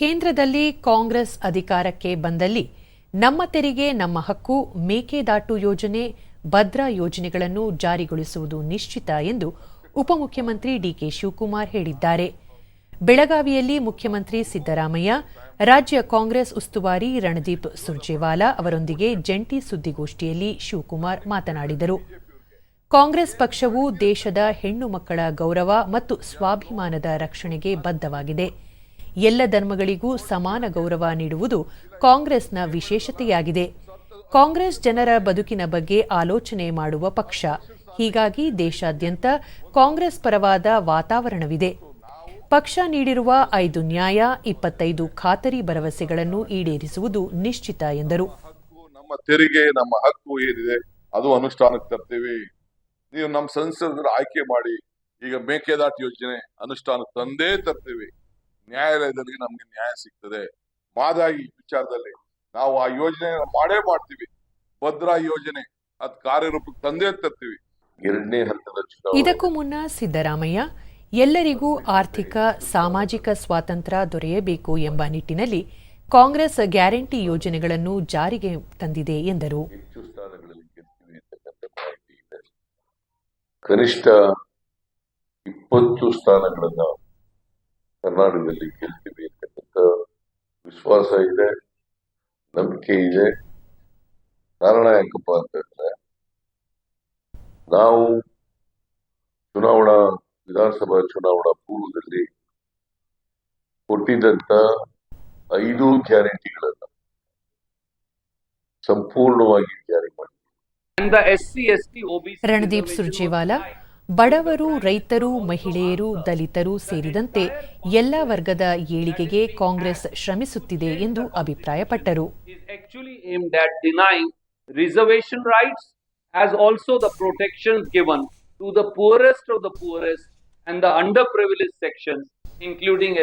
ಕೇಂದ್ರದಲ್ಲಿ ಕಾಂಗ್ರೆಸ್ ಅಧಿಕಾರಕ್ಕೆ ಬಂದಲ್ಲಿ ನಮ್ಮ ತೆರಿಗೆ, ನಮ್ಮ ಹಕ್ಕು, ಮೇಕೆದಾಟು ಯೋಜನೆ, ಭದ್ರಾ ಯೋಜನೆಗಳನ್ನು ಜಾರಿಗೊಳಿಸುವುದು ನಿಶ್ಚಿತ ಎಂದು ಉಪಮುಖ್ಯಮಂತ್ರಿ ಡಿಕೆ ಶಿವಕುಮಾರ್ ಹೇಳಿದ್ದಾರೆ. ಬೆಳಗಾವಿಯಲ್ಲಿ ಮುಖ್ಯಮಂತ್ರಿ ಸಿದ್ದರಾಮಯ್ಯ, ರಾಜ್ಯ ಕಾಂಗ್ರೆಸ್ ಉಸ್ತುವಾರಿ ರಣದೀಪ್ ಸುರ್ಜೇವಾಲಾ ಅವರೊಂದಿಗೆ ಜಂಟಿ ಸುದ್ದಿಗೋಷ್ಠಿಯಲ್ಲಿ ಶಿವಕುಮಾರ್ ಮಾತನಾಡಿದರು. ಕಾಂಗ್ರೆಸ್ ಪಕ್ಷವು ದೇಶದ ಹೆಣ್ಣು ಮಕ್ಕಳ ಗೌರವ ಮತ್ತು ಸ್ವಾಭಿಮಾನದ ರಕ್ಷಣೆಗೆ ಬದ್ಧವಾಗಿದೆ. ಎಲ್ಲ ಧರ್ಮಗಳಿಗೂ ಸಮಾನ ಗೌರವ ನೀಡುವುದು ಕಾಂಗ್ರೆಸ್ನ ವಿಶೇಷತೆಯಾಗಿದೆ. ಕಾಂಗ್ರೆಸ್ ಜನರ ಬದುಕಿನ ಬಗ್ಗೆ ಆಲೋಚನೆ ಮಾಡುವ ಪಕ್ಷ. ಹೀಗಾಗಿ ದೇಶಾದ್ಯಂತ ಕಾಂಗ್ರೆಸ್ ಪರವಾದ ವಾತಾವರಣವಿದೆ. ಪಕ್ಷ ನೀಡಿರುವ ಐದು ನ್ಯಾಯ, ಇಪ್ಪತ್ತೈದು ಖಾತರಿ ಭರವಸೆಗಳನ್ನು ಈಡೇರಿಸುವುದು ನಿಶ್ಚಿತ ಎಂದರು. ನಮ್ಮ ತೆರಿಗೆ, ನಮ್ಮ ಹಕ್ಕು ಏನಿದೆ ಅದು ಅನುಷ್ಠಾನಕ್ಕೆ ತರ್ತೀವಿ. ನೀವು ನಮ್ಮ ಸಂಸದರು ಆಯ್ಕೆ ಮಾಡಿ, ಈಗ ಮೇಕೆದಾಟು ಯೋಜನೆ ಅನುಷ್ಠಾನಕ್ಕೆ ತಂದೇ ತರ್ತೀವಿ. ನ್ಯಾಯಾಲಯದಲ್ಲಿ ನಮ್ಗೆ ನ್ಯಾಯ ಸಿಗ್ತದೆ. ಮಾದಾಗಿ ವಿಚಾರದಲ್ಲಿ ನಾವು ಆ ಯೋಜನೆ ಮಾಡೇ ಮಾಡ್ತೀವಿ. ಭದ್ರಾ ಯೋಜನೆ ಅದ್ ಕಾರ್ಯರೂಪಕ್ಕೆ ತಂದೇ ತರ್ತೀವಿ. ಎರಡನೇ ಹಂತದ ಇದಕ್ಕೂ ಮುನ್ನ ಸಿದ್ದರಾಮಯ್ಯ ಎಲ್ಲರಿಗೂ ಆರ್ಥಿಕ ಸಾಮಾಜಿಕ ಸ್ವಾತಂತ್ರ್ಯ ದೊರೆಯಬೇಕು ಎಂಬ ನಿಟ್ಟಿನಲ್ಲಿ ಕಾಂಗ್ರೆಸ್ ಗ್ಯಾರಂಟಿ ಯೋಜನೆಗಳನ್ನು ಜಾರಿಗೆ ತಂದಿದೆ ಎಂದರು. ಹೆಚ್ಚು ಸ್ಥಾನಗಳಲ್ಲಿ ಗೆಲ್ತೀವಿ ಅಂತಕ್ಕಂಥ ಮಾಹಿತಿ ಇದೆ. ಕನಿಷ್ಠ ಇಪ್ಪತ್ತು ಸ್ಥಾನಗಳನ್ನ ಕರ್ನಾಟಕದಲ್ಲಿ ಗೆಲ್ತೀವಿ ಅಂತಕ್ಕಂಥ ವಿಶ್ವಾಸ ಇದೆ ನಂಬಿಕೆ ಇದೆ ಕಾರಣ ಯಾಕಪ್ಪ ಅಂತಂದ್ರೆ ನಾವು ಚುನಾವಣಾ ವಿಧಾನಸಭಾ ಚುನಾವಣಾ ಪೂರ್ವದಲ್ಲಿ ಕೊಟ್ಟಿದ್ದಂತ ಐದು ಗ್ಯಾರಂಟಿಗಳನ್ನ ಸಂಪೂರ್ಣವಾಗಿ ಜಾರಿ ಮಾಡಿ and the ಬಡವರು, ರೈತರು, ಮಹಿಳೆಯರು, ದಲಿತರು ಸೇರಿದಂತೆ ಎಲ್ಲಾ ವರ್ಗದ ಏಳಿಗೆಗೆ ಕಾಂಗ್ರೆಸ್ ಶ್ರಮಿಸುತ್ತಿದೆ ಎಂದು ಅಭಿಪ್ರಾಯಪಟ್ಟರು. Reservation rights as also the protection given to the poorest of the poorest and under section including